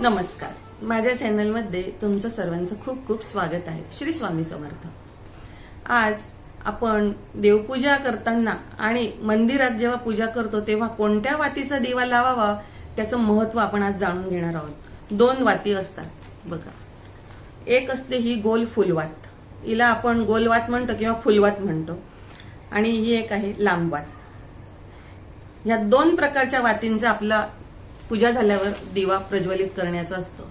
नमस्कार. माझ्या चॅनलमध्ये तुमचं सर्वांचं खूप खूप स्वागत आहे. श्री स्वामी समर्थ. आज आपण देवपूजा करताना आणि मंदिरात जेव्हा पूजा करतो तेव्हा कोणत्या वातीचा दिवा लावावा त्याचं महत्त्व आपण आज जाणून घेणार आहोत. दोन वाती असतात. बघा. एक असते ही गोल फुलवात. हिला आपण गोलवात म्हणतो किंवा फुलवात म्हणतो. आणि ही एक आहे लांबवात. ह्या या दोन प्रकारच्या वातींचा आपला पूजा झाल्यावर दिवा प्रज्वलित करण्याचा असतो.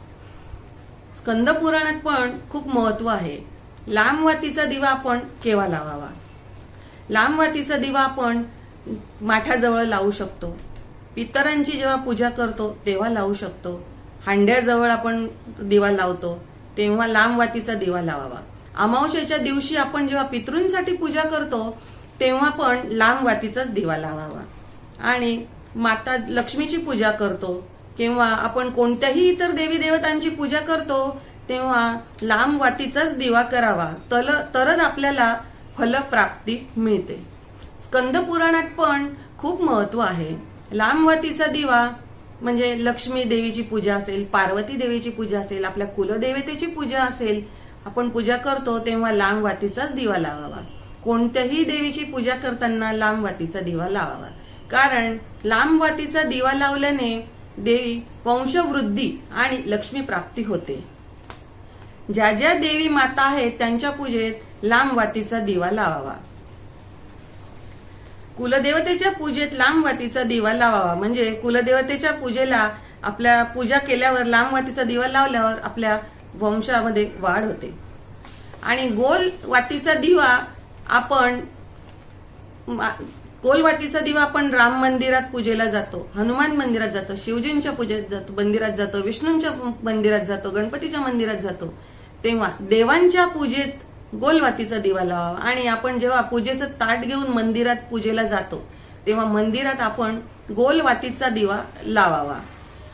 स्कंद पुराणात पण खूप महत्त्व आहे. लांब वातीचा दिवा आपण केव्हा लावावा? लांब वातीचा दिवा आपण माठाजवळ लावू शकतो. पितरांची जेव्हा पूजा करतो तेव्हा लावू शकतो. हांड्याजवळ आपण दिवा लावतो तेव्हा लांब वातीचा दिवा लावावा. अमावशेच्या दिवशी आपण जेव्हा पितृंसाठी पूजा करतो तेव्हा पण लांब वातीचाच दिवा लावावा. आणि माता लक्ष्मीची पूजा करतो. किंवा आपण कोणत्याही इतर देवी देवतांची पूजा करतो तेव्हा लांब वातीचाच दिवा करावा. तल तरच आपल्याला फलप्राप्ती मिळते. स्कंद पुराणात पण खूप महत्त्व आहे. लांब वातीचा दिवा म्हणजे लक्ष्मी देवीची पूजा असेल पार्वती देवीची पूजा असेल आपल्या कुलदेवतेची पूजा असेल आपण पूजा करतो तेव्हा लांब वातीचाच दिवा लावावा. कोणत्याही देवीची पूजा करताना लांब वातीचा दिवा लावावा. कारण लांब वातीचा दिवा लावल्याने देवी वंशवृद्धी आणि लक्ष्मी प्राप्ती होते. ज्या ज्या देवी माता आहेत त्यांच्या पूजेत लांब वातीचा दिवा लावावा. कुलदेवतेच्या पूजेत लांब वातीचा दिवा लावावा. म्हणजे कुलदेवतेच्या पूजेला आपल्या पूजा केल्यावर लांब वातीचा दिवा लावल्यावर आपल्या वंशामध्ये वाढ होते. आणि गोल वातीचा दिवा आपण कोलवातीचा गोलवातीचा दिवा आपण राम मंदिरात पूजेला जातो हनुमान मंदिरात जातो शिवजींच्या पूजेत जातो मंदिरात जातो विष्णूंच्या मंदिरात जातो गणपतीच्या मंदिरात जातो तेव्हा देवांच्या पूजेत गोलवातीचा दिवा लावावा आणि आपण जेव्हा पूजेचं ताट घेऊन मंदिरात पूजेला जातो तेव्हा मंदिरात आपण गोलवातीचा दिवा लावावा.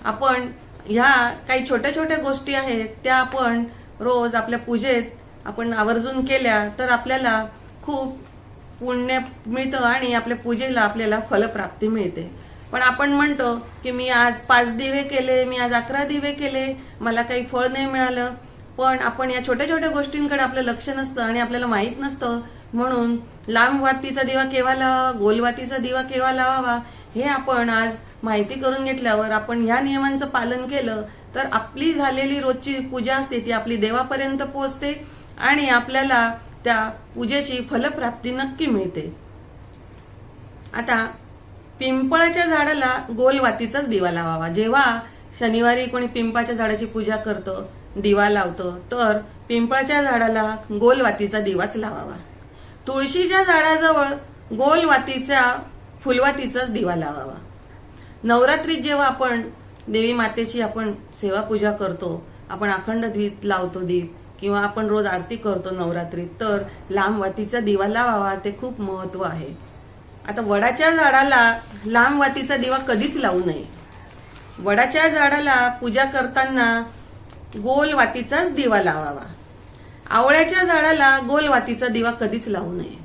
आपण ह्या काही छोट्या छोट्या गोष्टी आहेत त्या आपण रोज आपल्या पूजेत आपण आवर्जून केल्या तर आपल्याला खूप पुण्य मिळतं आणि आपल्या पूजेला आपल्याला फलप्राप्ती मिळते. पण आपण म्हणतो की मी आज पाच दिवे केले मी आज अकरा दिवे केले मला काही फळ नाही मिळालं. पण आपण या छोट्या छोट्या गोष्टींकडे आपलं लक्ष नसतं आणि आपल्याला माहीत नसतं. म्हणून लांब वातीचा दिवा केव्हा लावावा गोलवातीचा दिवा केव्हा लावावा हे आपण आज माहिती करून घेतल्यावर आपण या नियमांचं पालन केलं तर आपली झालेली रोजची पूजा असते ती आपली देवापर्यंत पोहोचते आणि आपल्याला त्या पूजेची फलप्राप्ती नक्की मिळते. आता पिंपळाच्या झाडाला गोलवातीचाच दिवा लावावा. जेव्हा शनिवारी कोणी पिंपळाच्या झाडाची पूजा करतो दिवा लावतो तर पिंपळाच्या झाडाला गोलवातीचा दिवाच लावावा. तुळशीच्या झाडाजवळ गोलवातीचा फुलवातीचाच दिवा लावावा. नवरात्रीत जेव्हा आपण देवी मातेची आपण सेवा पूजा करतो आपण अखंड दीप लावतो दीप किंवा आपण रोज आरती करतो नवरात्रीत तर लांब वातीचा दिवा लावावा ते खूप महत्त्व आहे. आता वडाच्या झाडाला लांब वातीचा दिवा कधीच लावू नये. वडाच्या झाडाला पूजा करताना गोल वातीचाच दिवा लावावा. आवळ्याच्या झाडाला गोल वातीचा दिवा कधीच लावू नये.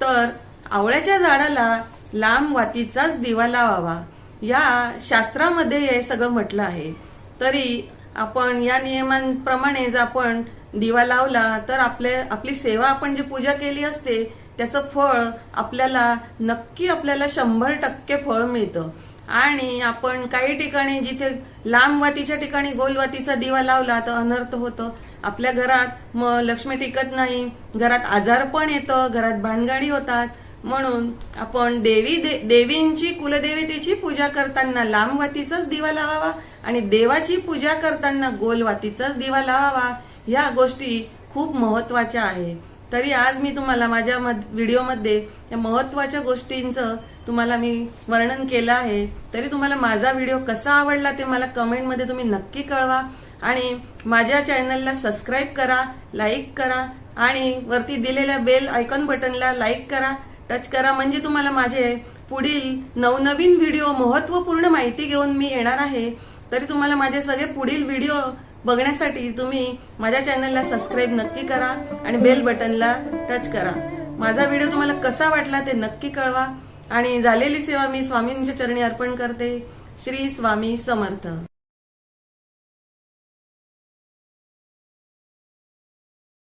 तर आवळ्याच्या झाडाला लांब वातीचाच दिवा लावावा या शास्त्रामध्ये हे सगळं म्हटलं आहे. तरी आपण या नियमांप्रमाणे जर आपण दिवा लावला तर आपले आपली सेवा आपण जी पूजा केली असते त्याचं फळ आपल्याला नक्की आपल्याला शंभर टक्के फळ मिळतं. आणि आपण काही ठिकाणी जिथे लांब वातीच्या ठिकाणी गोलवातीचा दिवा लावला तर अनर्थ होतं. आपल्या घरात मग लक्ष्मी टिकत नाही घरात आजार पण येतं घरात भानगाडी होतात. म्हणून आपण देवी दे, देवींची कुलदेवतेची पूजा करताना लांब वातीचाच दिवा लावावा आणि देवाची पूजा करताना गोलवातीचाच दिवा लावावा या गोष्टी खूप महत्त्वाच्या आहे. तरी आज मी तुम्हाला माझ्या व्हिडिओमध्ये या महत्त्वाच्या गोष्टींचं तुम्हाला मी वर्णन केलं आहे. तरी तुम्हाला माझा व्हिडिओ कसा आवडला ते मला कमेंटमध्ये तुम्ही नक्की कळवा. आणि माझ्या चॅनलला सबस्क्राईब करा लाईक करा आणि वरती दिलेल्या बेल आयकॉन बटनला लाईक करा. टच करा म्हणजे तुम्हाला माझे पुढील नवनवीन व्हिडिओ महत्त्वपूर्ण माहिती घेऊन मी येणार आहे. तरी तुम्हाला माझे सगळे पुढील व्हिडिओ बघण्यासाठी तुम्ही माझ्या चॅनलला सबस्क्राईब नक्की करा आणि बेल बटनला टच करा. माझा व्हिडिओ तुम्हाला कसा वाटला ते नक्की कळवा. आणि झालेली सेवा मी स्वामींच्या चरणी अर्पण करते. श्री स्वामी समर्थ.